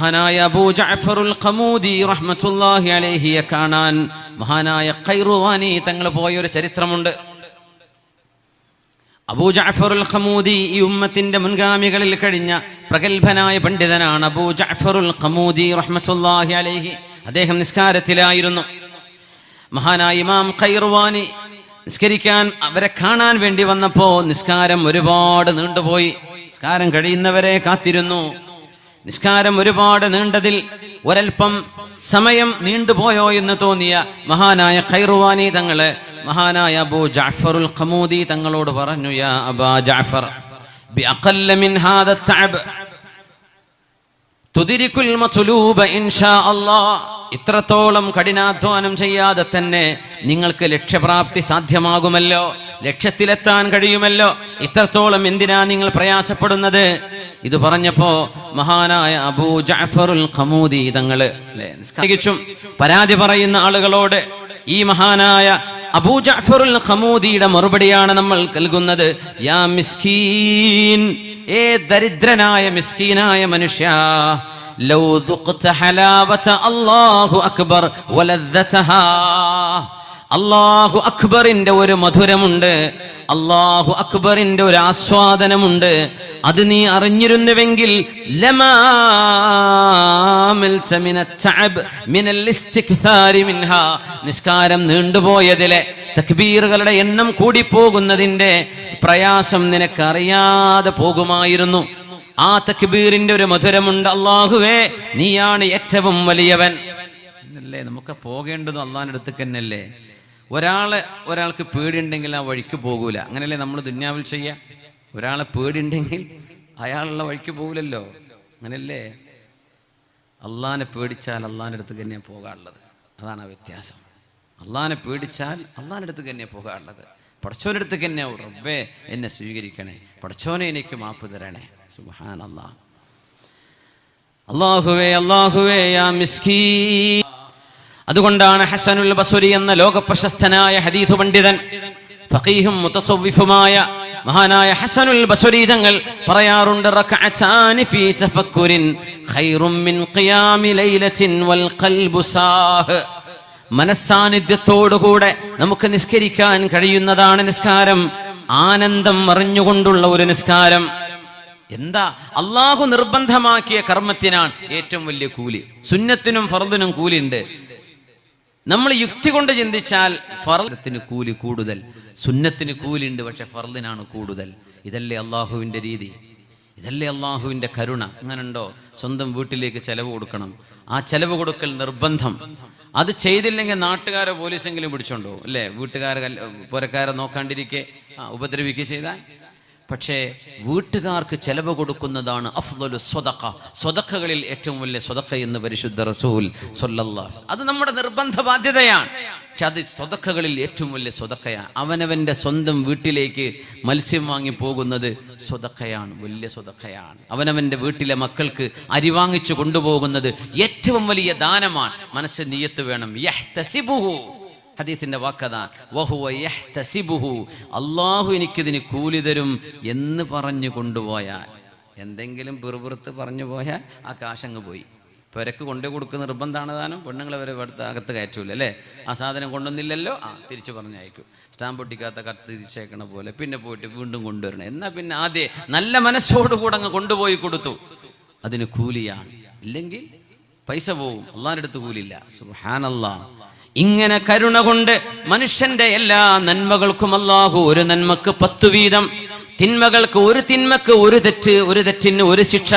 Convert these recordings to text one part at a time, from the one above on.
മഹാനായ അബൂ ജഅഫറുൽ ഖമൂദി റഹ്മത്തുള്ളാഹി അലൈഹിയെ കാണാൻ മഹാനായ ഖൈറുവാനി തങ്ങൾ പോയ ഒരു ചരിത്രമുണ്ട്. അബൂ ജഅഫറുൽ ഖമൂദി ഈ ഉമ്മത്തിന്റെ മുൻഗാമികളിൽ കഴിഞ്ഞ പ്രഗത്ഭനായ പണ്ഡിതനാണ് അബൂ ജഅഫറുൽ ഖമൂദി റഹ്മത്തുള്ളാഹി അലൈഹി. അദ്ദേഹം നിസ്കാരത്തിലായിരുന്നു. മഹാനായ ഇമാം ഖൈറുവാനി നിസ്കരിക്കാൻ അവരെ കാണാൻ വേണ്ടി വന്നപ്പോ നിസ്കാരം ഒരുപാട് നീണ്ടുപോയി. നിസ്കാരം കഴിയുന്നവരെ കാത്തിരുന്നു. നിസ്കാരം ഒരുപാട് നീണ്ടതിൽ ഒരൽപ്പം സമയം നീണ്ടുപോയോ എന്ന് തോന്നിയ മഹാനായ ഖൈറുവാനി തങ്ങൾ മഹാനായ അബൂ ജഅഫറുൽ ഖമൂദി തങ്ങളോട് പറഞ്ഞു യാ അബാ അല്ലാഹ് ഇത്രത്തോളം കഠിനാധ്വാനം ചെയ്യാതെ തന്നെ നിങ്ങൾക്ക് ലക്ഷ്യപ്രാപ്തി സാധ്യമാകുമല്ലോ. ലക്ഷ്യത്തിലെത്താൻ കഴിയുമല്ലോ. ഇത്രത്തോളം എന്തിനാ നിങ്ങൾ പ്രയാസപ്പെടുന്നത്? ഇത് പറഞ്ഞപ്പോ മഹാനായ അബൂ ജഅഫറുൽ ഖമൂദി തങ്ങൾ തികച്ചും പരാതി പറയുന്ന ആളുകളോട് ഈ മഹാനായ അബൂ ജഅഫറുൽ ഖമൂദിയുടെ മറുപടിയാണ് നമ്മൾ നൽകുന്നത്. യാ മിസ്കീൻ ഏ ദരിദ്രനായ മിസ്കീനായ മനുഷ്യ ലൗ ദുഖ്ത ഹലാവത അല്ലാഹു അക്ബർ വലദ്ദതഹാ. അള്ളാഹു അക്ബറിന്റെ ഒരു മധുരമുണ്ട് അള്ളാഹു അക്ബറിന്റെ ഒരു ആസ്വാദനമുണ്ട്. അത് നീ അറിഞ്ഞിരുന്നുവെങ്കിൽ നിസ്കാരം നീണ്ടുപോയതിലെ തക്ബീറുകളുടെ എണ്ണം കൂടിപ്പോകുന്നതിന്റെ പ്രയാസം നിനക്കറിയാതെ പോകുമായിരുന്നു. ആ തക്ബീറിന്റെ ഒരു മധുരമുണ്ട്. അള്ളാഹുവേ നീയാണ് ഏറ്റവും വലിയവൻ. എന്നല്ലേ നമുക്ക് പോകേണ്ടത് അള്ളാഹിന്റെ അടുത്തേക്ക് തന്നെയല്ലേ? ഒരാളെ ഒരാൾക്ക് പേടിയുണ്ടെങ്കിൽ ആ വഴിക്ക് പോകൂല. അങ്ങനല്ലേ നമ്മൾ ദുന്യാവിൽ ചെയ്യുക ഒരാളെ പേടിയുണ്ടെങ്കിൽ അയാളുള്ള വഴിക്ക് പോകില്ലല്ലോ അങ്ങനല്ലേ അള്ളഹാനെ പേടിച്ചാൽ അള്ളഹാന്റെ അടുത്ത് തന്നെയാണ് പോകാനുള്ളത്. അതാണ് ആ വ്യത്യാസം. അള്ളഹാനെ പേടിച്ചാൽ അള്ളഹാന്റെ അടുത്ത് തന്നെയാണ് പോകാനുള്ളത്. പടച്ചോന്റെ അടുത്ത് തന്നെ റബ്ബേ എന്നെ സ്വീകരിക്കണേ. പടച്ചോനെ എനിക്ക് മാപ്പ് തരണേ. സുബാൻ അള്ളാഹ് അള്ളാഹുവേ അള്ളാഹുവേ മിസ്കീ അതുകൊണ്ടാണ് ഹസനുൽ ബസുരി എന്ന ലോകപ്രശസ്തനായ ഹദീഥു പണ്ഡിതൻ ഫഖീഹും മുതസവ്വിഫുമായ മഹാനായ ഹസനുൽ ബസുരി തങ്ങൾ പറയാറുണ്ട് റകഅതാനി ഫീ തഫക്കുരിൻ ഖൈറും മിൻ ഖിയാമി ലൈലത്തിൻ വൽ ഖൽബു സാഹ്. മനസ്സാന്നിധ്യത്തോടുകൂടെ നമുക്ക് നിസ്കരിക്കാൻ കഴിയുന്നതാണ് നിസ്കാരം. ആനന്ദം അറിഞ്ഞുകൊണ്ടുള്ള ഒരു നിസ്കാരം. എന്താ? അള്ളാഹു നിർബന്ധമാക്കിയ കർമ്മത്തിനാണ് ഏറ്റവും വലിയ കൂലി. സുന്നത്തിനും ഫർദിനും കൂലിയുണ്ട്. നമ്മൾ യുക്തി കൊണ്ട് ചിന്തിച്ചാൽ ഫർദത്തിന് കൂലി കൂടുതൽ സുന്നത്തിന് കൂലിയുണ്ട് പക്ഷെ ഫർദിനാണ് കൂടുതൽ. ഇതല്ലേ അള്ളാഹുവിന്റെ രീതി? ഇതല്ലേ അള്ളാഹുവിന്റെ കരുണ? അങ്ങനുണ്ടോ സ്വന്തം വീട്ടിലേക്ക് ചെലവ് കൊടുക്കണം. ആ ചെലവ് കൊടുക്കൽ നിർബന്ധം. അത് ചെയ്തില്ലെങ്കിൽ നാട്ടുകാരെ പോലീസെങ്കിലും പിടിച്ചോണ്ടോ അല്ലേ? വീട്ടുകാരെ പുരക്കാരെ നോക്കാണ്ടിരിക്കെ ഉപദ്രവിക്കുക ചെയ്താൽ പക്ഷേ വീട്ടുകാർക്ക് ചെലവ് കൊടുക്കുന്നതാണ് അഫ്ലു സ്വതക്ക സ്വതക്കകളിൽ ഏറ്റവും വലിയ സ്വതക്ക എന്ന് പരിശുദ്ധ റസൂൽ സൊല്ലല്ലാഹ് അത് നമ്മുടെ നിർബന്ധ ബാധ്യതയാണ്. പക്ഷെ അത് സ്വതക്കകളിൽ ഏറ്റവും വലിയ സ്വതക്കയാണ് അവനവന്റെ സ്വന്തം വീട്ടിലേക്ക് മത്സ്യം വാങ്ങി പോകുന്നത് സ്വതക്കയാണ് വലിയ സ്വതക്കയാണ് അവനവന്റെ വീട്ടിലെ മക്കൾക്ക് അരി വാങ്ങിച്ചു കൊണ്ടുപോകുന്നത് ഏറ്റവും വലിയ ദാനമാണ്. മനസ്സ് നീയത്ത് വേണം. ഹദീത്തിന്റെ വാക്കതാ വഹുവ യഹ്തസിബുഹു അള്ളാഹു എനിക്കിതിന് കൂലി തരും എന്ന് പറഞ്ഞു കൊണ്ടുപോയാൽ. എന്തെങ്കിലും പിറുപിറുത്ത് പറഞ്ഞു പോയാൽ ആ കാശങ്ങ് പോയി. പെരക്ക് കൊണ്ടു കൊടുക്കുന്ന നിർബന്ധമാണ് താനും പെണ്ണുങ്ങളെ വരെ അടുത്ത് അകത്ത് കയറ്റൂല അല്ലേ? ആ സാധനം കൊണ്ടുവന്നില്ലല്ലോ ആ തിരിച്ചു പറഞ്ഞയക്കും. സ്റ്റാമ്പ് പൊട്ടിക്കാത്ത കത്ത് തിരിച്ചേക്കണ പോലെ പിന്നെ പോയിട്ട് വീണ്ടും കൊണ്ടുവരണം. എന്നാ പിന്നെ ആദ്യം നല്ല മനസ്സോടുകൂടെ അങ്ങ് കൊണ്ടുപോയി കൊടുത്തു. അതിന് കൂലിയാണ്. ഇല്ലെങ്കിൽ പൈസ പോവും. അള്ളാന്റെ അടുത്ത് കൂലില്ല സുഹാനല്ലാ ഇങ്ങനെ കരുണ കൊണ്ട് മനുഷ്യന്റെ എല്ലാ നന്മകൾക്കും അല്ലാഹു ഒരു നന്മക്ക് പത്തു വീതം. തിന്മകൾക്ക് ഒരു തിന്മക്ക് ഒരു തെറ്റ് ഒരു തെറ്റിന് ഒരു ശിക്ഷ.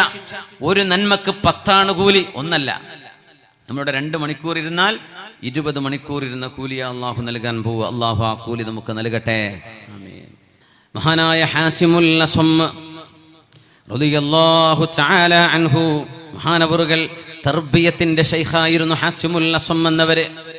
ഒരു നന്മക്ക് പത്താണ് കൂലി ഒന്നല്ല. നമ്മളുടെ രണ്ട് മണിക്കൂർ ഇരുന്നാൽ ഇരുപത് മണിക്കൂർ ഇരുന്ന കൂലി അള്ളാഹു നൽകാൻ പോവുക. അള്ളാഹു ആ കൂലി നമുക്ക് നൽകട്ടെ. മഹാനായ അൻഹു മഹാനവറുകൾ തർബിയത്തിന്റെ ഷെയ്ഖായിരുന്നു അസ്വം എന്നവര്.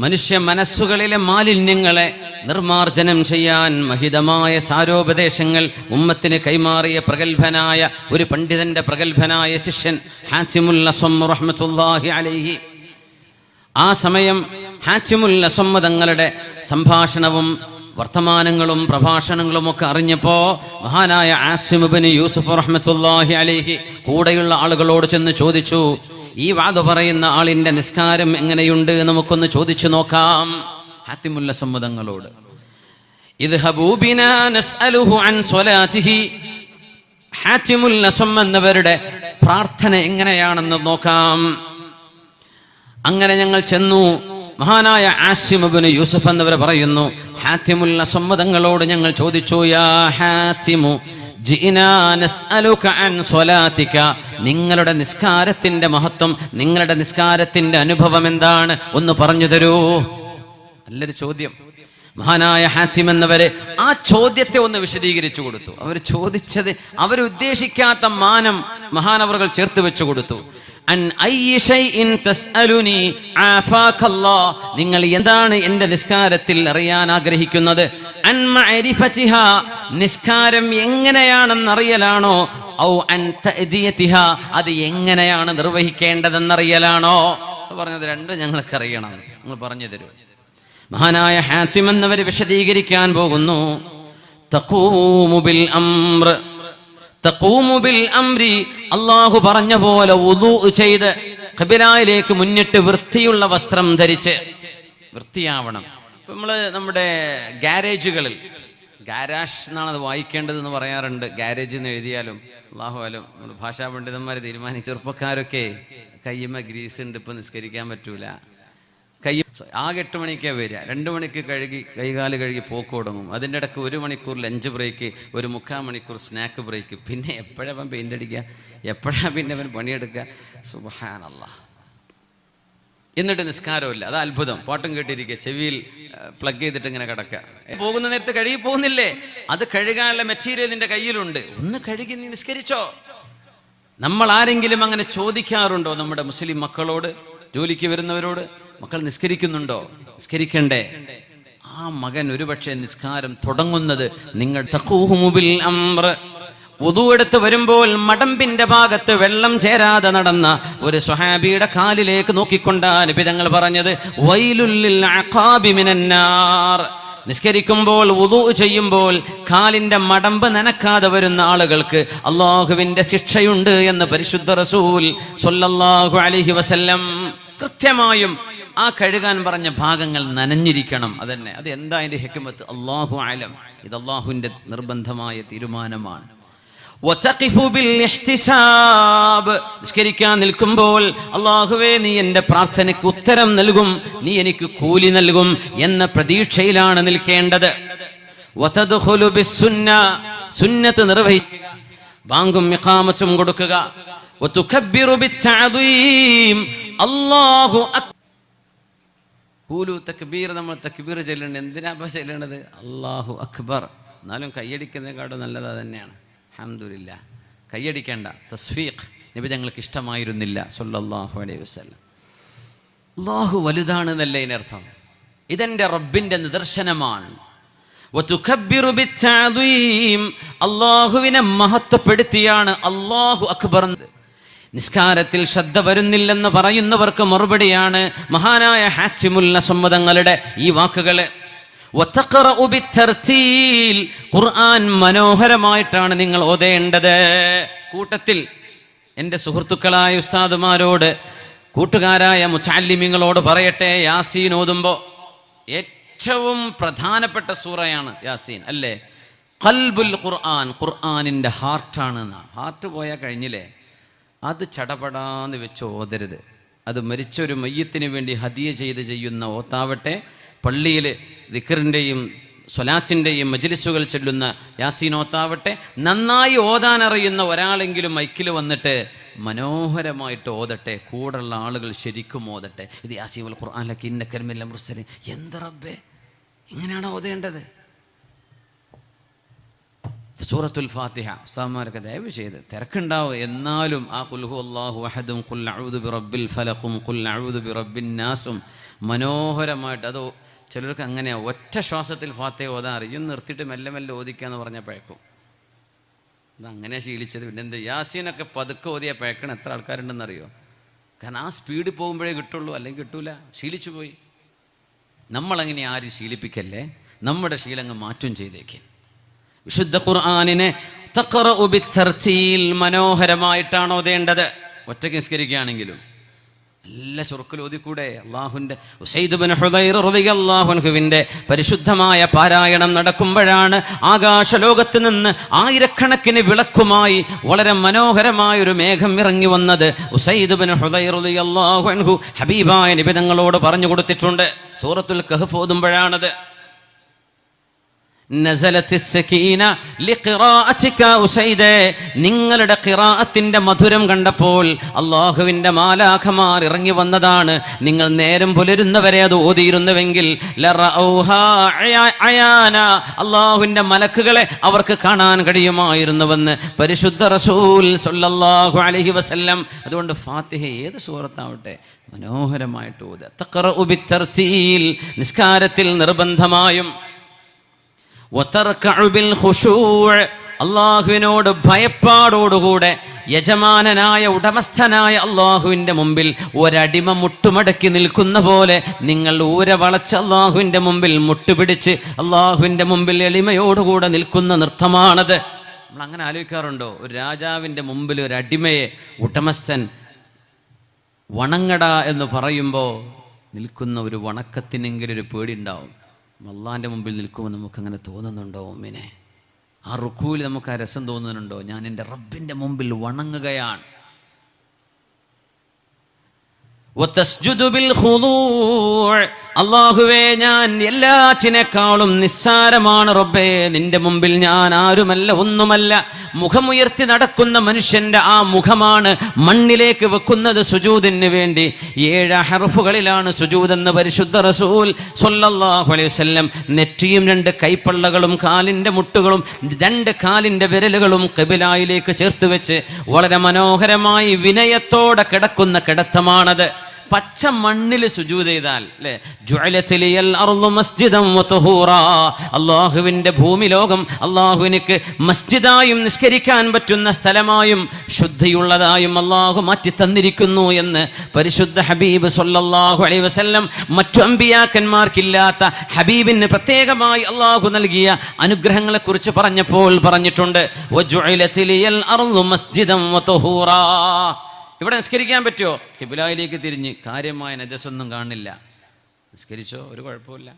മനുഷ്യ മനസ്സുകളിലെ മാലിന്യങ്ങളെ നിർമാർജനം ചെയ്യാൻ മഹിതമായ സാരോപദേശങ്ങൾ ഉമ്മത്തിന് കൈമാറിയ പ്രഗത്ഭനായ ഒരു പണ്ഡിതന്റെ പ്രഗത്ഭനായ ശിഷ്യൻ റഹ്മത്തുള്ളാഹി അലൈഹി. ആ സമയം ഹാച്ചിമുൽ അസമ്മതങ്ങളുടെ സംഭാഷണവും വർത്തമാനങ്ങളും പ്രഭാഷണങ്ങളും ഒക്കെ അറിഞ്ഞപ്പോ മഹാനായ ആസിമുബിന് യൂസുഫ് റഹ്മത്തുല്ലാഹി അലിഹി കൂടെയുള്ള ആളുകളോട് ചെന്ന് ചോദിച്ചു ഈ വാദ പറയുന്ന ആളിന്റെ നിസ്കാരം എങ്ങനെയുണ്ട് നമുക്കൊന്ന് ചോദിച്ചു നോക്കാം. ഹാത്തിമുല്ല സമ്മതങ്ങളോട്. സ്വലാത്തിഹി ഹാത്തിമുൽ നസം എന്നവരുടെ പ്രാർത്ഥന എങ്ങനെയാണെന്ന് നോക്കാം. അങ്ങനെ ഞങ്ങൾ ചെന്നു. മഹാനായ ആസിമുബിന് യൂസഫ് എന്നവർ പറയുന്നു ഹാത്തിമുൽ അസമ്മതങ്ങളോട് ഞങ്ങൾ ചോദിച്ചു യാ ഹാത്തിമു നിങ്ങളുടെ നിസ്കാരത്തിന്റെ മഹത്വം നിങ്ങളുടെ നിസ്കാരത്തിന്റെ അനുഭവം എന്താണ്? ഒന്ന് പറഞ്ഞു തരൂ. നല്ലൊരു ചോദ്യം. മഹാനായ ഹാത്തിം എന്നവരെ ആ ചോദ്യത്തെ ഒന്ന് വിശദീകരിച്ചു കൊടുത്തു. അവർ ചോദിച്ചത് അവരുദ്ദേശിക്കാത്ത മാനം മഹാനവറുകൾ ചേർത്ത് വെച്ചു കൊടുത്തു. നിങ്ങൾ എന്താണ് എന്റെ നിസ്കാരത്തിൽ അറിയാൻ ആഗ്രഹിക്കുന്നത്? നിസ്കാരം എങ്ങനെയാണെന്നറിയലാണോ? ഔ അൻ അത് എങ്ങനെയാണ് നിർവഹിക്കേണ്ടതെന്നറിയലാണോ? പറഞ്ഞത് രണ്ടും ഞങ്ങൾക്ക് അറിയണം നിങ്ങൾ പറഞ്ഞു തരൂ. മഹാനായ ഹാത്തിം എന്നവർ വിശദീകരിക്കാൻ പോകുന്നു. അംരി അള്ളാഹു പറഞ്ഞ പോലെ ഉദു ചെയ്ത് കബിലായിലേക്ക് മുന്നിട്ട് വൃത്തിയുള്ള വസ്ത്രം ധരിച്ച് വൃത്തിയാവണം. നമ്മൾ നമ്മുടെ ഗാരേജുകളിൽ ഗാരാഷ് എന്നാണ് അത് വായിക്കേണ്ടതെന്ന് പറയാറുണ്ട്. ഗാരേജ് എന്ന് എഴുതിയാലും അള്ളാഹുവാലും ഭാഷാ പണ്ഡിതന്മാർ തീരുമാനിക്കും. ചെറുപ്പക്കാരൊക്കെ കയ്യമ്മ ഗ്രീസ് ഉണ്ട് ഇപ്പൊ നിസ്കരിക്കാൻ പറ്റൂല. കൈ ആകെ എട്ട് മണിക്കാണ് വരിക. രണ്ട് മണിക്ക് കഴുകി കൈകാൽ കഴുകി പോക്ക് തുടങ്ങും. അതിന്റെ ഇടയ്ക്ക് ഒരു മണിക്കൂർ ലഞ്ച് ബ്രേക്ക് ഒരു മുക്കാൽ മണിക്കൂർ സ്നാക്ക് ബ്രേക്ക്. പിന്നെ എപ്പോഴവൻ പെയിന്റ് അടിക്കുക? എപ്പോഴാണ് പിന്നെ അവൻ പണിയെടുക്കുക? സുബഹാനല്ല എന്നിട്ട് നിസ്കാരമില്ല. അത് അത്ഭുതം. പാട്ടും കേട്ടിരിക്കുക. ചെവിയിൽ പ്ലഗ് ചെയ്തിട്ട് ഇങ്ങനെ കിടക്കുക. പോകുന്ന നേരത്തെ കഴുകി പോകുന്നില്ലേ? അത് കഴുകാനുള്ള മെറ്റീരിയൽ നിന്റെ കയ്യിലുണ്ട്. ഒന്ന് കഴുകി നീ നിസ്കരിച്ചോ. നമ്മൾ ആരെങ്കിലും അങ്ങനെ ചോദിക്കാറുണ്ടോ നമ്മുടെ മുസ്ലിം മക്കളോട്? ജോലിക്ക് വരുന്നവരോട്? മക്കൾ നിസ്കരിക്കുന്നുണ്ടോ? നിസ്കരിക്കണ്ടേ. ആ മകൻ ഒരുപക്ഷെ നിസ്കാരം തുടങ്ങുന്നത് നിങ്ങൾ തക്കൂഹുമുബിൽ അംർ വുദു എടുത്ത് വരുമ്പോൾ മടമ്പിന്റെ ഭാഗത്ത് വെള്ളം ചേരാതെ നടന്ന ഒരു സുഹാബിയുടെ കാലിലേക്ക് നോക്കിക്കൊണ്ടാണ് പിതങ്ങൾ പറഞ്ഞത് നിസ്കരിക്കുമ്പോൾ വുദു ചെയ്യുമ്പോൾ കാലിന്റെ മടമ്പ് നനക്കാതെ വരുന്ന ആളുകൾക്ക് അള്ളാഹുവിന്റെ ശിക്ഷയുണ്ട് എന്ന് പരിശുദ്ധ റസൂൽ സൊല്ലാഹു അലഹി വസല്ലം കൃത്യമായും ആ കഴുകാൻ പറഞ്ഞ ഭാഗങ്ങൾ നനഞ്ഞിരിക്കണം. അതന്നെ. അത് എന്താ അതിന്റെ ഹെക്കുമത്ത് അള്ളാഹു ആലം ഇത് അള്ളാഹുവിന്റെ നിർബന്ധമായ തീരുമാനമാണ്. നിസ്കരിക്കാൻ നിൽക്കുമ്പോൾ അള്ളാഹുവേ നീ എന്റെ പ്രാർത്ഥനയ്ക്ക് ഉത്തരം നൽകും നീ എനിക്ക് കൂലി നൽകും എന്ന പ്രതീക്ഷയിലാണ് നിൽക്കേണ്ടത്. സുന്നത്ത് നിർവഹിക്കുക ബാങ്കും ഇഖാമത്തും കൊടുക്കുക. അല്ലാഹു കൂലു തക്ബീർ നമ്മൾ തക്ബീർ ചെല്ലുന്നുണ്ട് എന്തിനാ ഇപ്പൊ ചെല്ലണത് അള്ളാഹു അക്ബർ എന്നാലും കൈയടിക്കുന്നതിനെക്കാട്ടും നല്ലത് തന്നെയാണ് അഹമ്മദില്ല കൈയടിക്കേണ്ട തസ്ഫീഖ് നബി ഞങ്ങൾക്ക് ഇഷ്ടമായിരുന്നില്ല സൊല്ലാഹു അലൈഹി വസല്ലം. അള്ളാഹു വലുതാണെന്നല്ലേ ഇതിനർത്ഥം ഇതെന്റെ റബ്ബിന്റെ നിദർശനമാണ്. അള്ളാഹുവിനെ മഹത്വപ്പെടുത്തിയാണ് അള്ളാഹു അക്ബർ നിസ്കാരത്തിൽ ശ്രദ്ധ വരുന്നില്ലെന്ന് പറയുന്നവർക്ക് മറുപടിയാണ് മഹാനായ ഹാച്ചിമുല്ല സമ്മതങ്ങളുടെ ഈ വാക്കുകൾ. ഖുർആൻ മനോഹരമായിട്ടാണ് നിങ്ങൾ ഓതേണ്ടത്. കൂട്ടത്തിൽ എന്റെ സുഹൃത്തുക്കളായ ഉസ്താദുമാരോട് കൂട്ടുകാരായ മുച്ചാലിമിങ്ങളോട് പറയട്ടെ യാസീൻ ഓതുമ്പോൾ ഏറ്റവും പ്രധാനപ്പെട്ട സൂറയാണ് യാസീൻ അല്ലേ? കൽബുൽ ഖുർആൻ ഖുർആനിന്റെ ഹാർട്ടാണ് ഹാർട്ട് പോയാൽ കഴിഞ്ഞില്ലേ? അത് ചടപടാന്ന് വെച്ച് ഓതരുത്. അത് മരിച്ചൊരു മയ്യത്തിന് വേണ്ടി ഹതിയ ചെയ്ത് ചെയ്യുന്ന ഓത്താവട്ടെ പള്ളിയിൽ ദിക്കറിന്റെയും സ്വലാച്ചിന്റെയും മജ്ലിസുകൾ ചെല്ലുന്ന യാസീനോത്താവട്ടെ നന്നായി ഓതാൻ അറിയുന്ന ഒരാളെങ്കിലും മൈക്കിൽ വന്നിട്ട് മനോഹരമായിട്ട് ഓതട്ടെ കൂടുള്ള ആളുകൾ ശരിക്കും ഓതട്ടെ. ഇത് യാസീമുൽ ഖുർആാനിലൊക്കെ ഇന്ന കരിമില്ല മുർസലിൻ. എന്ത് റബ്ബേ? ഇങ്ങനെയാണ് ഓതേണ്ടത്? സൂറത്തുൽ ഫാത്തിഹ. ഉസ്താമാരൊക്കെ ദയവ് ചെയ്ത് തിരക്കുണ്ടാവും. എന്നാലും ആ കുൽഹു അള്ളാഹു അഹദും കുൽ ബി റബ്ബിൽ ഫലക്കും കുൽ അഴുദു ബി നാസും മനോഹരമായിട്ട് അത് ചിലർക്ക് അങ്ങനെയാണ് ഒറ്റ ശ്വാസത്തിൽ ഫാത്തിഹ ഓതാൻ അറിയും. നിർത്തിയിട്ട് മെല്ലെ മെല്ലെ ഓദിക്കാന്ന് പറഞ്ഞാൽ പഴക്കും. അങ്ങനെ ശീലിച്ചത്. പിന്നെ എന്ത് യാസീനൊക്കെ പതുക്കെ ഓതിയാൽ പഴക്കണം എത്ര ആൾക്കാരുണ്ടെന്നറിയോ? കാരണം ആ സ്പീഡിൽ പോകുമ്പോഴേ കിട്ടുള്ളൂ അല്ലെങ്കിൽ കിട്ടൂല. ശീലിച്ചു പോയി. നമ്മളങ്ങനെ ആരും ശീലിപ്പിക്കല്ലേ? നമ്മുടെ ശീലങ്ങൾ മാറ്റം ചെയ്തേക്ക്. വിശുദ്ധ ഖുർആാനിനെ മനോഹരമായിട്ടാണ് ഓതേണ്ടത്. ഒറ്റയ്ക്ക് നിസ്കരിക്കുകയാണെങ്കിലും. നല്ല ചുറുക്കൽ ഓതിക്കൂടെ? അള്ളാഹുവിന്റെ അള്ളാഹുൻഹുവിന്റെ പരിശുദ്ധമായ പാരായണം നടക്കുമ്പോഴാണ് ആകാശലോകത്ത് നിന്ന് ആയിരക്കണക്കിന് വിളക്കുമായി വളരെ മനോഹരമായ ഒരു മേഘം ഇറങ്ങി വന്നത്. ഹബീബായ നിബിതങ്ങളോട് പറഞ്ഞു കൊടുത്തിട്ടുണ്ട്. സൂറത്തുൽ കഹ് ഓതുമ്പോഴാണത്. നിങ്ങളുടെ ഖിറാഅത്തിന്റെ മധുരം കണ്ടപ്പോൾ അല്ലാഹുവിന്റെ മാലാഖമാർ ഇറങ്ങി വന്നതാണ്. നിങ്ങൾ നേരം പുലരുന്നവരെ അത് ഓതിയിരുന്നുവെങ്കിൽ അല്ലാഹുവിന്റെ മലക്കുകളെ അവർക്ക് കാണാൻ കഴിയുമായിരുന്നുവെന്ന് പരിശുദ്ധ റസൂൽ സല്ലല്ലാഹു അലൈഹി വസല്ലം. അതുകൊണ്ട് ഫാത്തിഹ ഏത് സൂറത്താവട്ടെ? മനോഹരമായിട്ട് ഓതുക നിസ്കാരത്തിൽ നിർബന്ധമായും അള്ളാഹുവിനോട് ഭയപ്പാടോടുകൂടെ യജമാനനായ ഉടമസ്ഥനായ അള്ളാഹുവിന്റെ മുമ്പിൽ ഒരടിമ മുട്ടുമടക്കി നിൽക്കുന്ന പോലെ നിങ്ങൾ ഊര വളച്ച് അള്ളാഹുവിന്റെ മുമ്പിൽ മുട്ടുപിടിച്ച് അള്ളാഹുവിന്റെ മുമ്പിൽ എളിമയോടുകൂടെ നിൽക്കുന്ന നൃത്തമാണത്. നമ്മൾ അങ്ങനെ ആലോചിക്കാറുണ്ടോ? ഒരു രാജാവിന്റെ മുമ്പിൽ ഒരു അടിമയെ ഉടമസ്ഥൻ വണങ്ങട എന്ന് പറയുമ്പോൾ നിൽക്കുന്ന ഒരു വണക്കത്തിനെങ്കിലും ഒരു പേടി ഉണ്ടാവും അള്ളാന്റെ മുമ്പിൽ നിൽക്കുമ്പോൾ നമുക്കങ്ങനെ തോന്നുന്നുണ്ടോ ഉമ്മിനെ ആ റുക്കൂയിൽ നമുക്ക് ആ രസം തോന്നുന്നുണ്ടോ? ഞാൻ എന്റെ റബ്ബിന്റെ മുമ്പിൽ വണങ്ങുകയാണ്. അള്ളാഹുവേ ഞാൻ എല്ലാറ്റിനേക്കാളും നിസ്സാരമാണ് റബ്ബേ. നിന്റെ മുമ്പിൽ ഞാൻ ആരുമല്ല ഒന്നുമല്ല. മുഖമുയർത്തി നടക്കുന്ന മനുഷ്യന്റെ ആ മുഖമാണ് മണ്ണിലേക്ക് വെക്കുന്നത് സുജൂദിന് വേണ്ടി. ഏഴ് ഹർഫുകളിലാണ് സുജൂദ് എന്ന് പരിശുദ്ധ റസൂൽ സൊല്ലാഹു അലൈഹി വസല്ലം നെറ്റിയും രണ്ട് കൈപ്പള്ളകളും കാലിന്റെ മുട്ടുകളും രണ്ട് കാലിന്റെ വിരലുകളും കബിലായിലേക്ക് ചേർത്ത് വെച്ച് വളരെ മനോഹരമായി വിനയത്തോടെ കിടക്കുന്ന കിടത്തമാണത്. പച്ച മണ്ണിൽ സുജൂത് ചെയ്താൽ അല്ലേ അള്ളാഹുവിന്റെ ഭൂമി ലോകം അള്ളാഹുവിനിക്ക് മസ്ജിദായും നിഷ്കരിക്കാൻ പറ്റുന്ന സ്ഥലമായും ശുദ്ധിയുള്ളതായും അള്ളാഹു മാറ്റി തന്നിരിക്കുന്നു എന്ന് പരിശുദ്ധ ഹബീബ് സൊല്ലാഹു അലൈ വസ്ല്ലം മറ്റു അമ്പിയാക്കന്മാർക്കില്ലാത്ത ഹബീബിന് പ്രത്യേകമായി അള്ളാഹു നൽകിയ അനുഗ്രഹങ്ങളെക്കുറിച്ച് പറഞ്ഞപ്പോൾ പറഞ്ഞിട്ടുണ്ട് ഇവിടെ നിസ്കരിക്കാൻ പറ്റുമോ? കിബിലായിലേക്ക് തിരിഞ്ഞ് കാര്യമായ നജസ്സൊന്നും കാണില്ല നിസ്കരിച്ചോ? ഒരു കുഴപ്പമില്ല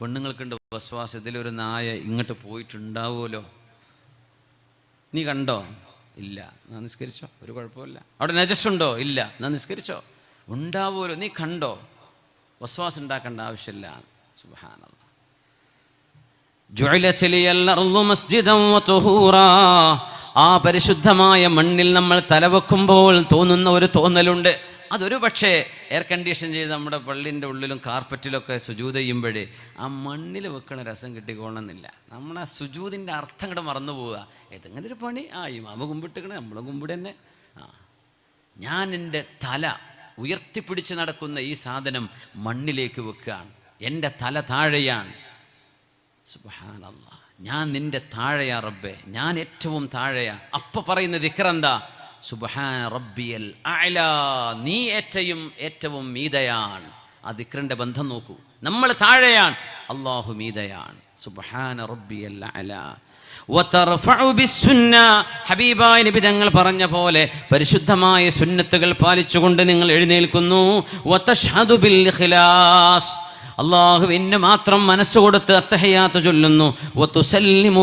പെണ്ണുങ്ങൾക്കുണ്ട് വസ്വാസത്തിൽ ഒരു നായ ഇങ്ങോട്ട് പോയിട്ടുണ്ടാവുമല്ലോ. നീ കണ്ടോ? ഇല്ല. എന്നാ നിസ്കരിച്ചോ? ഒരു കുഴപ്പമില്ല അവിടെ നജസ്സുണ്ടോ? ഇല്ല. എന്നാ നിസ്കരിച്ചോ? ഉണ്ടാവുമല്ലോ. നീ കണ്ടോ? വസ്വാസം ഉണ്ടാക്കേണ്ട ആവശ്യമില്ല. സുബാനല്ല ജുഅലത് ആ പരിശുദ്ധമായ മണ്ണിൽ നമ്മൾ തലവെക്കുമ്പോൾ തോന്നുന്ന ഒരു തോന്നലുണ്ട്. അതൊരു പക്ഷേ എയർ കണ്ടീഷൻ ചെയ്ത് നമ്മുടെ പള്ളിന്റെ ഉള്ളിലും കാർപ്പറ്റിലൊക്കെ സുജൂത് ചെയ്യുമ്പോഴേ ആ മണ്ണിൽ വെക്കണ രസം കിട്ടിക്കോണമെന്നില്ല. നമ്മൾ ആ സുജൂതിന്റെ അർത്ഥം കൂടെ മറന്നു പോവുക. ഏതെങ്കിലും ഒരു പണി? ആ ഇമാമ കുമ്പിട്ടിക്കണേ നമ്മളെ കുമ്പിട് തന്നെ. ആ. ഞാൻ എന്റെ തല ഉയർത്തിപ്പിടിച്ച് നടക്കുന്ന ഈ സാധനം മണ്ണിലേക്ക് വെക്കുകയാണ്. എന്റെ തല താഴെയാണ്. സുബ്ഹാനല്ലാ. ഞാൻ നിന്റെ താഴെയാ റബ്ബെ ഞാൻ ഏറ്റവും താഴെയാ. അപ്പൊ പറയുന്ന ദിക്റെന്താ? സുബഹാൻ റബ്ബിയൽ നീ ഏറ്റവും ഏറ്റവും മീതയാണ്. ആ ദിക്റിന്റെ ബന്ധം നോക്കൂ. നമ്മൾ താഴെയാണ് അള്ളാഹു മീതയാണ്. സുബ്ഹാന റബ്ബിയൽ ഹബീബായ നബി തങ്ങൾ പറഞ്ഞ പോലെ പരിശുദ്ധമായ സുന്നത്തുകൾ പാലിച്ചുകൊണ്ട് നിങ്ങൾ എഴുന്നേൽക്കുന്നു. അള്ളാഹുവിന് മാത്രം മനസ്സുകൊടുത്ത് അത്തഹയാത്ത് ചൊല്ലുന്നു.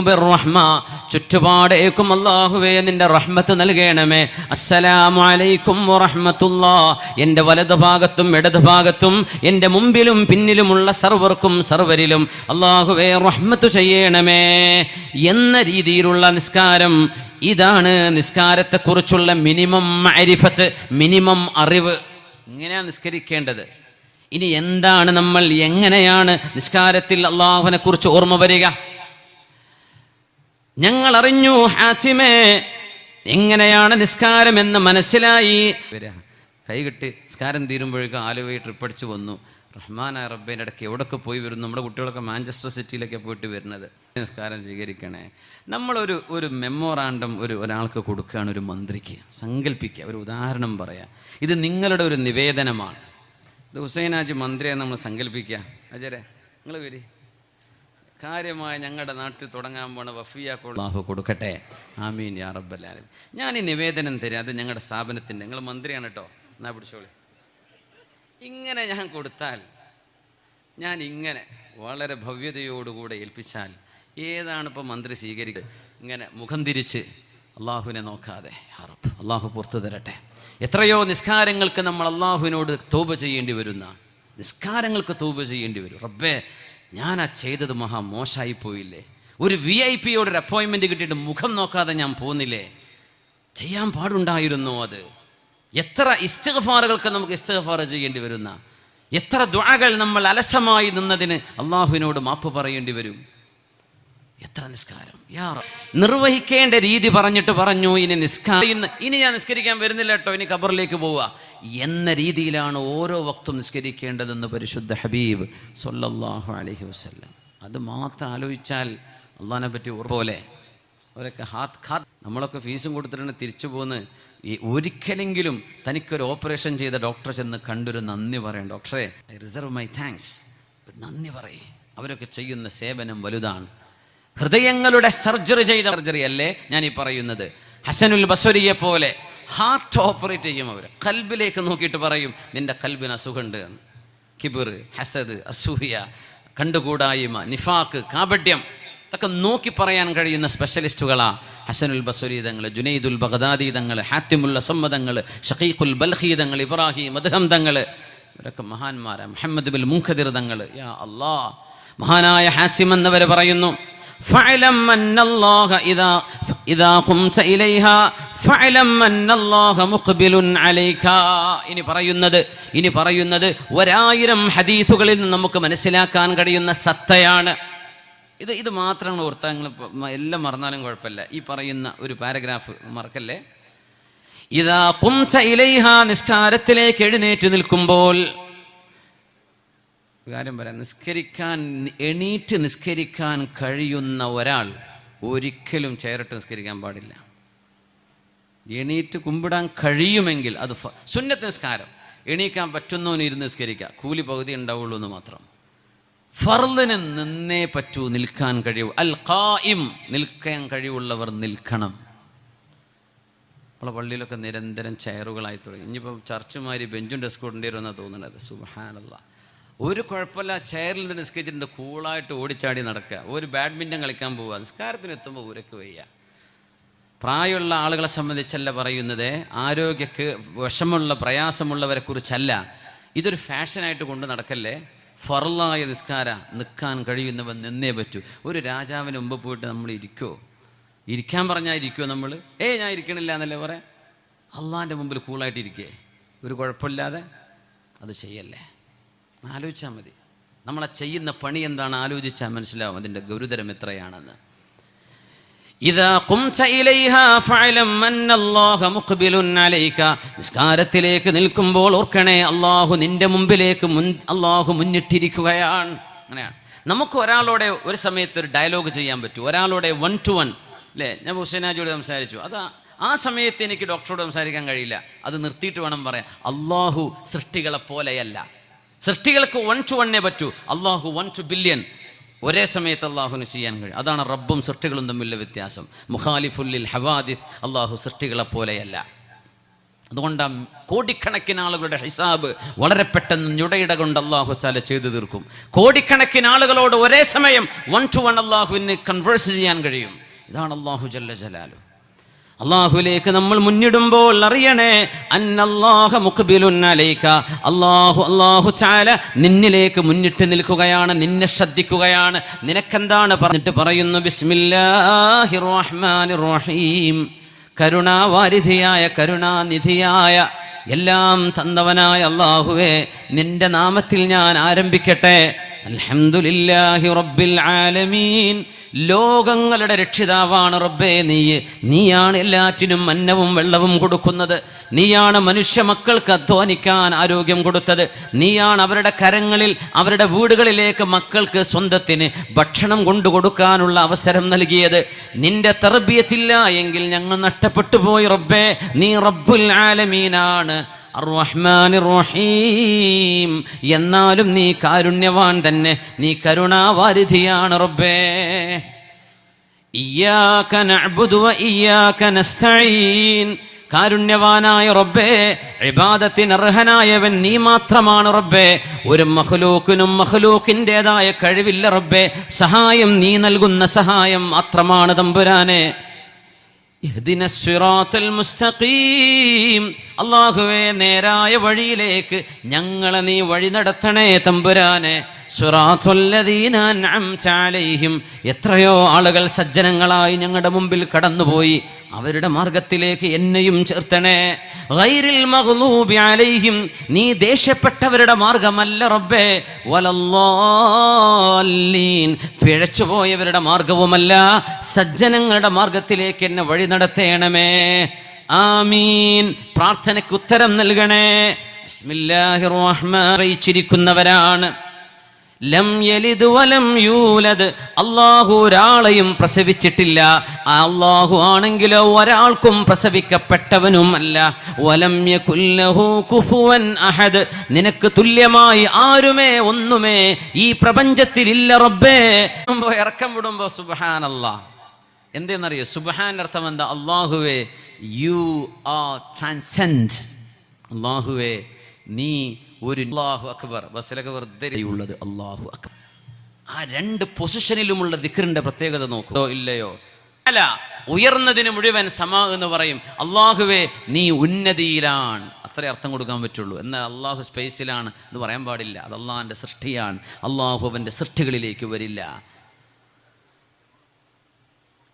ബിർറഹ്മ ചുറ്റുപാടേക്കും അള്ളാഹുവേ നിന്റെ റഹ്മത്ത് നൽകണമേ. അസ്സലാമു അലൈക്കും എന്റെ വലത് ഭാഗത്തും ഇടത് ഭാഗത്തും എന്റെ മുമ്പിലും പിന്നിലുമുള്ള സർവർക്കും സർവരിലും അള്ളാഹുവേ റഹ്മത്ത് ചെയ്യണമേ. എന്ന രീതിയിലുള്ള നിസ്കാരം ഇതാണ് നിസ്കാരത്തെക്കുറിച്ചുള്ള മിനിമം അരിഫത്ത് മിനിമം അറിവ്. ഇങ്ങനെയാണ് നിസ്കരിക്കേണ്ടത്. ഇനി എന്താണ് നമ്മൾ എങ്ങനെയാണ് നിസ്കാരത്തിൽ അള്ളാഹുവിനെ കുറിച്ച് ഓർമ്മ വരിക? ഞങ്ങൾ അറിഞ്ഞു ഹാസിമേ എങ്ങനെയാണ് നിസ്കാരം എന്ന് മനസ്സിലായി കൈ കിട്ടി നിസ്കാരം തീരുമ്പോഴേക്കും ആലുവയിൽ ട്രിപ്പ് അടിച്ചു വന്നു. റഹ്മാൻ റബ്ബേന്റെ ഇടയ്ക്ക് എവിടെയൊക്കെ പോയി വരുന്നു? നമ്മുടെ കുട്ടികളൊക്കെ മാഞ്ചസ്റ്റർ സിറ്റിയിലൊക്കെ പോയിട്ട് വരുന്നത്. നിസ്കാരം സ്വീകരിക്കണേ. നമ്മളൊരു ഒരു മെമ്മോറാണ്ടം ഒരു ഒരാൾക്ക് കൊടുക്കുകയാണ് ഒരു മന്ത്രിക്ക്. സങ്കല്പിക്കുക ഒരു ഉദാഹരണം പറയാം. ഇത് നിങ്ങളുടെ ഒരു നിവേദനമാണ്. ഇത് ഹുസൈനാജി മന്ത്രിയെ നമ്മൾ സങ്കല്പിക്കുക. അജരെ നിങ്ങൾ വരി. കാര്യമായ ഞങ്ങളുടെ നാട്ടിൽ തുടങ്ങാൻ പോണ വഫിയ അള്ളാഹു കൊടുക്കട്ടെ. ആമീൻ യാ റബ്ബല്ലാലും ഞാൻ ഈ നിവേദനം തരാം. അത് ഞങ്ങളുടെ സ്ഥാപനത്തിന്റെ നിങ്ങൾ മന്ത്രിയാണ് കേട്ടോ. എന്നാ പിടിച്ചോളി. ഇങ്ങനെ ഞാൻ കൊടുത്താൽ ഞാൻ ഇങ്ങനെ വളരെ ഭവ്യതയോടുകൂടെ ഏൽപ്പിച്ചാൽ ഏതാണ് ഇപ്പോൾ മന്ത്രി സ്വീകരിക്കുക ഇങ്ങനെ മുഖം തിരിച്ച് അള്ളാഹുവിനെ നോക്കാതെ. യാ റബ്ബ്, അള്ളാഹു പുറത്തു തരട്ടെ. എത്രയോ നിസ്കാരങ്ങൾക്ക് നമ്മൾ അള്ളാഹുവിനോട് തോപ ചെയ്യേണ്ടി വരുന്ന. നിസ്കാരങ്ങൾക്ക് തോപ ചെയ്യേണ്ടി വരും. റബ്ബേ ഞാൻ ആ ചെയ്തത് മഹാ മോശമായി പോയില്ലേ? ഒരു വി ഐ പിയോട് ഒരു അപ്പോയിൻമെന്റ് കിട്ടിയിട്ട് മുഖം നോക്കാതെ ഞാൻ പോന്നില്ലേ? ചെയ്യാൻ പാടുണ്ടായിരുന്നോ അത്? എത്ര ഇസ്തഫാറുകൾക്ക് നമുക്ക് ഇസ്തഫാർ ചെയ്യേണ്ടി വരുന്ന? എത്ര ദ്വാകൾ നമ്മൾ അലസമായി നിന്നതിന് അള്ളാഹുവിനോട് മാപ്പ് പറയേണ്ടി വരും? എത്ര നിസ്കാരം? നിർവഹിക്കേണ്ട രീതി പറഞ്ഞിട്ട് പറഞ്ഞു ഇനി നിസ്കാരം ഇനി ഞാൻ നിസ്കരിക്കാൻ വരുന്നില്ല കേട്ടോ ഇനി ഖബറിലേക്ക് പോവുക. എന്ന രീതിയിലാണ് ഓരോ വക്തും നിസ്കരിക്കേണ്ടതെന്ന് പരിശുദ്ധ ഹബീബ് സൊല്ലാഹു അലഹി വസല്ലം. അത് മാത്രം ആലോചിച്ചാൽ അള്ളഹാനെ പറ്റി ഉറപ്പോലെ പോലെ അവരൊക്കെ ഹാത്ത് ഖാത്ത് നമ്മളൊക്കെ ഫീസും കൊടുത്തിട്ടാണ് തിരിച്ചു പോകുന്നത് ഈ ഒരിക്കലെങ്കിലും തനിക്കൊരു ഓപ്പറേഷൻ ചെയ്ത ഡോക്ടറെ ചെന്ന് കണ്ടൊരു നന്ദി പറയും ഡോക്ടറെ ഐ റിസർവ് മൈ താങ്ക്സ് നന്ദി പറയേ. അവരൊക്കെ ചെയ്യുന്ന സേവനം വലുതാണ്. ഹൃദയങ്ങളുടെ സർജറി ചെയ്ത സർജറി അല്ലേ ഞാൻ ഈ പറയുന്നത്. ഹസനുൽ ബസുരിയെ പോലെ ഹാർട്ട് ഓപ്പറേറ്റ് ചെയ്യും അവർ കൽബിലേക്ക് നോക്കിയിട്ട് പറയും നിന്റെ കൽബിന് അസുഖമുണ്ട് എന്ന്. കിബിർ ഹസദ് അസൂയ കണ്ടുകൂടായ്മ നിഫാക്ക് കാപഡ്യം ഇതൊക്കെ നോക്കി പറയാൻ കഴിയുന്ന സ്പെഷ്യലിസ്റ്റുകളാ ഹസനുൽ ബസുരീതങ്ങൾ തങ്ങൾ ജുനൈദുൽ ബഗദാദീതങ്ങൾ ഹാത്തിമുൽ അസമ്മതങ്ങൾ ഷഖീഖുൽ ബൽഹി തങ്ങൾ ഇബ്രാഹിം മദ്ഹം തങ്ങൾ ഇവരൊക്കെ മഹാന്മാരാണ് മുഹമ്മദ് ബിൽ മുഖദിർ തങ്ങൾ യാ അല്ലാ മഹാനായ ഹാത്തിം എന്നവർ പറയുന്നു فاعلم أن الله إذا إذا قمت إليها فاعلم أن الله مقبل عليك ഇനി പറയുന്നത് ഇനി പറയുന്നത് ഒരായിരം ഹദീസുകളിൽ നിന്ന് നമുക്ക് മനസ്സിലാക്കാൻ കഴിയുന്ന സത്തയാണ് ഇത് ഇത് മാത്രമാണ് ഓർത്താൽ നിങ്ങൾ പ- എല്ലാം മറന്നാലും കുഴപ്പമില്ല ഈ പറയുന്ന ഒരു പാരഗ്രാഫ് മറക്കല്ലേ ഇതാ കുംസ ഇലൈഹ നിസ്കാരത്തിലേക്ക് എഴുന്നേറ്റ് നിൽക്കുമ്പോൾ ഒരു കാര്യം പറയാം. നിസ്കരിക്കാൻ എണീറ്റ് നിസ്കരിക്കാൻ കഴിയുന്ന ഒരാൾ ഒരിക്കലും ചേരട്ട് നിസ്കരിക്കാൻ പാടില്ല. എണീറ്റ് കുമ്പിടാൻ കഴിയുമെങ്കിൽ അത് സുന്നത്ത് നിസ്കാരം. എണീക്കാൻ പറ്റുന്നവന് ഇരുന്ന് നിസ്കരിക്കുക കൂലി പകുതി ഉണ്ടാവുള്ളൂ എന്ന് മാത്രം. ഫർദിന് നിന്നേ പറ്റൂ നിൽക്കാൻ കഴിയൂ. അൽ ഖായിം നിൽക്കാൻ കഴിവുള്ളവർ നിൽക്കണം. നമ്മളെ പള്ളിയിലൊക്കെ നിരന്തരം ചെയറുകളായി തുടങ്ങി. ഇനിയിപ്പോൾ ചർച്ചുമാരി ബെഞ്ചും ഡെസ്ക് കൊണ്ടേ വരുമെന്നാണ് തോന്നുന്നത്. സുബഹാനല്ല. ഒരു കുഴപ്പമില്ല ചെയറിൽ നിന്ന് നിസ്കരിച്ചിട്ടുണ്ട് കൂളായിട്ട് ഓടിച്ചാടി നടക്കുക. ഒരു ബാഡ്മിന്റൺ കളിക്കാൻ പോവുക നിസ്കാരത്തിന് എത്തുമ്പോൾ ഊരക്ക് വയ്യ. പ്രായമുള്ള ആളുകളെ സംബന്ധിച്ചല്ല പറയുന്നത് ആരോഗ്യക്ക് വിഷമുള്ള പ്രയാസമുള്ളവരെ കുറിച്ചല്ല. ഇതൊരു ഫാഷനായിട്ട് കൊണ്ട് നടക്കല്ലേ? ഫറലായ നിസ്കാര നിൽക്കാൻ കഴിയുന്നവൻ നിന്നേ പറ്റൂ. ഒരു രാജാവിന് മുമ്പ് പോയിട്ട് നമ്മൾ ഇരിക്കുമോ ഇരിക്കാൻ പറഞ്ഞാൽ ഇരിക്കുമോ നമ്മൾ? ഏയ് ഞാൻ ഇരിക്കണില്ല എന്നല്ലേ പറയാം? അള്ളാന്റെ മുമ്പിൽ കൂളായിട്ട് ഇരിക്കേ. ഒരു കുഴപ്പമില്ലാതെ അത് ചെയ്യല്ലേ? ആലോചിച്ചാൽ മതി. നമ്മളെ ചെയ്യുന്ന പണി എന്താണ് ആലോചിച്ചാൽ മനസ്സിലാവും അതിന്റെ ഗുരുതരം എത്രയാണെന്ന്. നിസ്കാരത്തിലേക്ക് നിൽക്കുമ്പോൾ ഓർക്കണേ അള്ളാഹു നിന്റെ മുമ്പിലേക്ക് മുൻ അള്ളാഹു മുന്നിട്ടിരിക്കുകയാണ്. അങ്ങനെയാണ്. നമുക്ക് ഒരാളോടെ ഒരു സമയത്ത് ഒരു ഡയലോഗ് ചെയ്യാൻ പറ്റും. ഒരാളോടെ വൺ ടു വൺ അല്ലേ? ഞാൻ ഹുസൈനാജിയോട് സംസാരിച്ചു. അത് ആ- സമയത്ത് എനിക്ക് ഡോക്ടറോട് സംസാരിക്കാൻ കഴിയില്ല. അത് നിർത്തിയിട്ട് വേണം പറയാൻ. അള്ളാഹു സൃഷ്ടികളെ പോലെയല്ല. സൃഷ്ടികൾക്ക് വൺ ടു വണ്ണേ പറ്റൂ. അള്ളാഹു വൺ ടു ബില്യൺ ഒരേ സമയത്ത് അള്ളാഹുവിന് ചെയ്യാൻ കഴിയും. അതാണ് റബ്ബും സൃഷ്ടികളും തമ്മിലുള്ള വ്യത്യാസം. മുഖാലിഫുല്ലിൽ ഹവാദിഫ് അള്ളാഹു സൃഷ്ടികളെ പോലെയല്ല. അതുകൊണ്ടാണ് കോടിക്കണക്കിന് ആളുകളുടെ ഹിസാബ് വളരെ പെട്ടെന്ന് ഞുടയിട കൊണ്ട് അള്ളാഹു ചാല ചെയ്തു തീർക്കും. കോടിക്കണക്കിന് ആളുകളോട് ഒരേ സമയം വൺ ടു വൺ അള്ളാഹുവിന് കൺവേഴ്സ് ചെയ്യാൻ കഴിയും. ഇതാണ് അള്ളാഹു ജല്ല ജലാലു. അള്ളാഹുലേക്ക് നമ്മൾ മുന്നിടുമ്പോൾ അറിയണേ അന്നല്ലാഹ മുഖബിലുന്നലേക്ക അള്ളാഹു അള്ളാഹു ചാല നിന്നിലേക്ക് മുന്നിട്ട് നിൽക്കുകയാണ് നിന്നെ ശ്രദ്ധിക്കുകയാണ്. നിനക്കെന്താണ് പറഞ്ഞിട്ട് പറയുന്നു ബിസ്മില്ലാഹിർ റഹ്മാനിർ റഹീം കരുണാവാരിധിയായ കരുണാനിധിയായ എല്ലാം തന്നവനായ അള്ളാഹുവേ നിന്റെ നാമത്തിൽ ഞാൻ ആരംഭിക്കട്ടെ. അൽഹംദുലില്ലാഹി റബ്ബിൽ ആലമീൻ. ലോകങ്ങളുടെ രക്ഷിതാവാണ് റബ്ബേ നീ. നീയാണ് എല്ലാറ്റിനും അന്നവും വെള്ളവും കൊടുക്കുന്നത്. നീയാണ് മനുഷ്യ മക്കൾക്ക് അധ്വാനിക്കാൻ ആരോഗ്യം കൊടുത്തത്. നീയാണ് അവരുടെ കരങ്ങളിൽ അവരുടെ വീടുകളിലേക്ക് മക്കൾക്ക് സ്വന്തത്തിന് ഭക്ഷണം കൊണ്ടു കൊടുക്കാനുള്ള അവസരം നൽകിയത്. നിന്റെ തെറബിയത്തില്ല എങ്കിൽ ഞങ്ങൾ നഷ്ടപ്പെട്ടു പോയി റബ്ബേ. നീ റബ്ബുൽ ആലമീനാണ്. റഹീം എന്നാലും നീ കാരുണ്യവാൻ തന്നെ. നീ കരുണാവാരിധിയാണ് റബ്ബേ. വ നസ്തഈൻ. കാരുണ്യവാനായ റബ്ബേ ഇബാദത്തിന് അർഹനായവൻ നീ മാത്രമാണ് റബ്ബേ. ഒരു മഹ്ലൂക്കിനും മഹ്ലൂക്കിന്റെതായ കഴിവില്ല റബ്ബേ. സഹായം നീ നൽകുന്ന സഹായം മാത്രമാണ് തമ്പുരാനെ. അള്ളാഹുവേ നേരായ വഴിയിലേക്ക് ഞങ്ങളെ നീ വഴി നടത്തണേ തമ്പുരാനെ. സിറാത്തുല്ലദീന എത്രയോ ആളുകൾ സജ്ജനങ്ങളായി ഞങ്ങളുടെ മുമ്പിൽ കടന്നുപോയി. അവരുടെ മാർഗത്തിലേക്ക് എന്നെയും ചേർത്തണേ. മഗ്ലൂബി അലൈഹിം. നീ ദേഷ്യപ്പെട്ടവരുടെ മാർഗമല്ല റബ്ബേ. വലല്ലാലീൻ. പിഴച്ചുപോയവരുടെ മാർഗവുമല്ല. സജ്ജനങ്ങളുടെ മാർഗത്തിലേക്ക് എന്നെ വഴി നടത്തേണമേ. ആമീൻ. പ്രാർത്ഥനയ്ക്ക് ഉത്തരം നൽകണേ. ബിസ്മില്ലാഹിർ റഹ്മാൻ. അറിയിച്ചിരിക്കുന്നവരാണ്. ലം യലിദ് വലം യൂലദ്. അള്ളാഹു ഒരാളെയും പ്രസവിച്ചിട്ടില്ല. അള്ളാഹു ആണെങ്കിലോ ഒരാൾക്കും പ്രസവിക്കപ്പെട്ടവനും അല്ല. വലം യകുല്ലഹു കുഫുവൻ അഹദ്. നിനക്ക് തുല്യമായി ആരുമേ ഒന്നുമേ? ഈ പ്രപഞ്ചത്തിൽ ഇല്ല റബ്ബേ ഇറക്കം വിടുമ്പോ സുബഹാനല്ലാ. എന്തെന്നറിയോ? സുബഹാൻ അർത്ഥം എന്താ? അള്ളാഹുവേ യു ആർ ട്രാൻസെൻഡ് അള്ളാഹുവേ നീ ഒരു അള്ളാഹു അക്ബർ ബസ്സിലൊക്കെ വെറുതെ ഉള്ളത് അള്ളാഹു അക്ബർ. ആ രണ്ട് പൊസിഷനിലുമുള്ള ദിഖറിന്റെ പ്രത്യേകത നോക്കോ. ഇല്ലയോ? അല്ല ഉയർന്നതിന് മുഴുവൻ സമ എന്ന് പറയും അള്ളാഹുവേ നീ ഉന്നതിയിലാണ്. അത്രേ അർത്ഥം കൊടുക്കാൻ പറ്റുള്ളൂ. എന്നാൽ അള്ളാഹു സ്പേസിലാണ് എന്ന് പറയാൻ പാടില്ല. അത് അള്ളാഹിന്റെ സൃഷ്ടിയാണ്. അള്ളാഹു അവന്റെ സൃഷ്ടികളിലേക്ക് വരില്ല.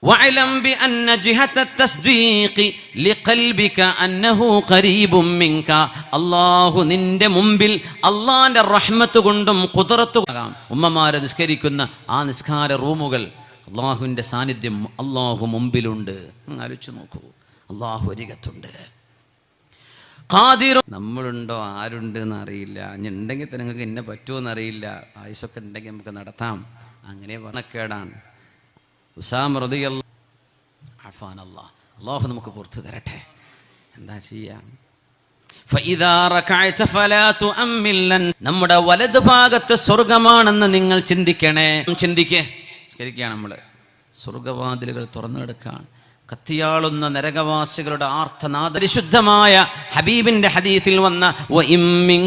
واعلم بأن جهة التصديق لقلبك أنه قريب منك അള്ളാഹു നിന്റെ മുമ്പിൽ അള്ളാന്റെ റഹ്മത്ത് കൊണ്ടും കുതിരത്ത് ഉമ്മമാരെ നിസ്കരിക്കുന്ന ആ നിസ്കാര റൂമുകൾ അള്ളാഹുവിൻ്റെ സാന്നിധ്യം അള്ളാഹു മുമ്പിലുണ്ട് അങ്ങ് ആലോചിച്ച് നോക്കൂ അള്ളാഹു അരികത്തുണ്ട് ഖാദിറു നമ്മളുണ്ടോ ആരുണ്ട് എന്ന് അറിയില്ല ഇനി ഉണ്ടെങ്കിൽ തന്നെ നിങ്ങൾക്ക് എന്നെ പറ്റുമോ എന്നറിയില്ല ആയുസൊക്കെ ഉണ്ടെങ്കിൽ നമുക്ക് നടത്താം അങ്ങനെ പറഞ്ഞക്കേടാണ് ഉസാം റതിയല്ല അഫാൻ അള്ളാഹ് അള്ളാഹു നമുക്ക് പുറത്തു തരട്ടെ. എന്താ ചെയ്യാം? നമ്മുടെ വലത് ഭാഗത്ത് സ്വർഗമാണെന്ന് നിങ്ങൾ ചിന്തിക്കണേ. ചിന്തിക്കേ. ശരിക്കാണ് നമ്മൾ സ്വർഗവാതിലുകൾ തുറന്നു കത്തിയാളുന്ന നരകവാസികളുടെ ആർത്തനാദ. പരിശുദ്ധമായ ഹബീബിന്റെ ഹദീസിൽ വന്ന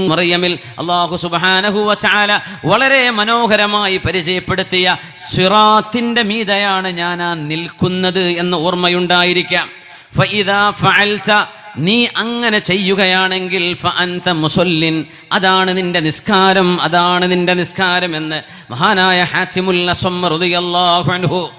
മറിയമിൽ അല്ലാഹു സുബ്ഹാനഹു വ വളരെ മനോഹരമായി പരിചയപ്പെടുത്തിയ സിറാത്തിന്റെ മീതയാണ് ഞാൻ ആ നിൽക്കുന്നത് എന്ന് ഓർമ്മയുണ്ടായിരിക്കാം. നീ അങ്ങനെ ചെയ്യുകയാണെങ്കിൽ മുസല്ലിൻ അതാണ് നിന്റെ നിസ്കാരം അതാണ് നിന്റെ നിസ്കാരം എന്ന് മഹാനായ ഹാത്തിമുല്ല അൻഹു